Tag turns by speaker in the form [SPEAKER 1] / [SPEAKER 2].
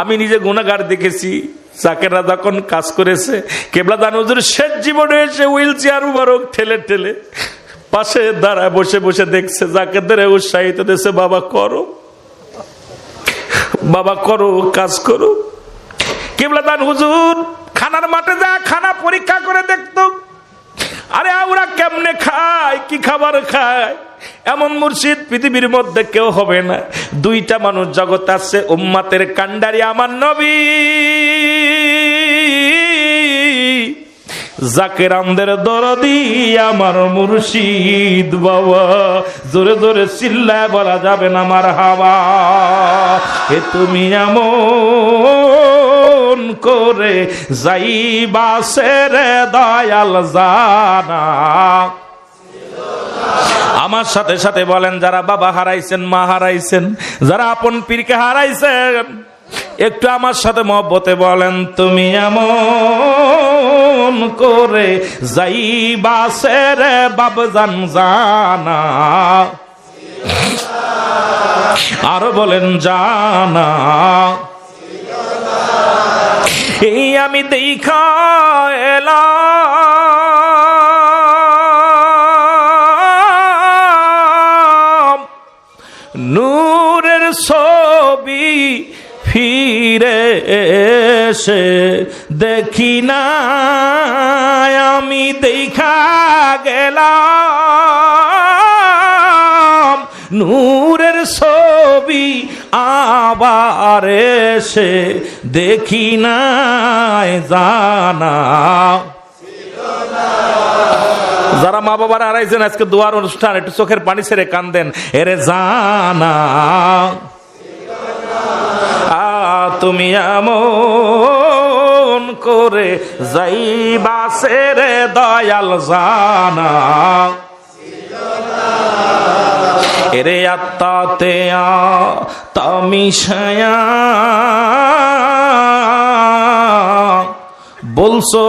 [SPEAKER 1] আমি নিজে গুণাগার দেখেছি। চাকেরা যখন কাজ করেছে, কেবলা দান হুজুর, শেষ জীবনে এসে হুইল চেয়ার মুবারক ঠেলে ঠেলে পাশে দাঁড়ায়, বসে বসে দেখছে, জাকেরদের উৎসাহিত দেশে বাবা করো। বাবা করো, কাজ করো। কেবলা দান হুজুর, খানার মাঠে যা খানা পরীক্ষা করে দেখতো। আরে ওরা কেমনে খায়, কি খাবার খায়? এমন মুর্শিদ পৃথিবীর মধ্যে কেউ হবে না। দুইটা মানুষ জগৎ আছে, উম্মাতের কান্ডারি আমার নবী। জাকের আমদের দরদি আমার মুর্শিদ বাবা। জোরে জোরে চিল্লায় বলা যাবে না আমার হাওয়া। এ তুমি এমন করে যাইবা সেরে দয়াল জানা। আমার সাথে সাথে বলেন, যারা বাবা হারাইছেন, মা হারাইছেন, যারা আপন পীরকে হারাইছেন, একটু আমার সাথে মহব্বতে বলেন, তুমি এমন করে যাইবা সেরে বাবজান জানা। আরও বলেন, জানা। এই আমি দেখা এলাম। নূরের ছবি ফিরে এসে দেখি না, আমি দেখা গেলাম। নূরের ছবি আবার এসে দেখি নাই, জানা যারা মা বাবার হারাইছেন আজকে দুয়ার অনুষ্ঠান, একটু চোখের পানি ছেড়ে কান্দেন। এরে জানা তুমি এমন করে যাইবা সেরে দয়াল জানা। এরে আত্মাতে তামিশায়া বলছো